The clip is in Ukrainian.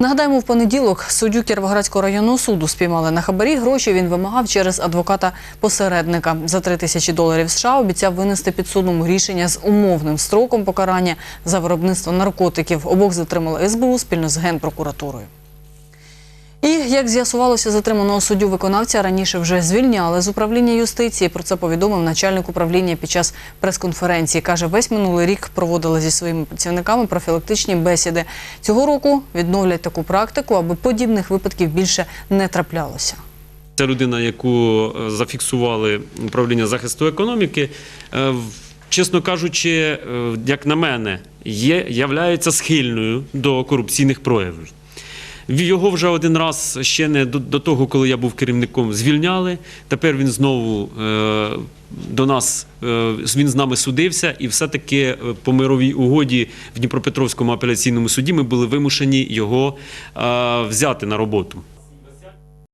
Нагадаємо, в понеділок суддю Кіровоградського районного суду спіймали на хабарі. Гроші він вимагав через адвоката-посередника. За 3 тисячі доларів США обіцяв винести підсудному рішення з умовним строком покарання за виробництво наркотиків. Обох затримали СБУ спільно з Генпрокуратурою. І як з'ясувалося, затриманого суддю виконавця раніше вже звільняли з управління юстиції. Про це повідомив начальник управління під час прес-конференції. каже, весь минулий рік проводили зі своїми працівниками профілактичні бесіди. Цього року відновлять таку практику, аби подібних випадків більше не траплялося. Це людина, яку е, зафіксували управління захисту економіки. Е, Чесно кажучи, е, як на мене, є, являється схильною до корупційних проявів. Його вже один раз ще не до, того, коли я був керівником, звільняли. Тепер він знову е, до нас е, він з нами судився, і все-таки е, по мировій угоді в Дніпропетровському апеляційному суді ми були вимушені його взяти на роботу.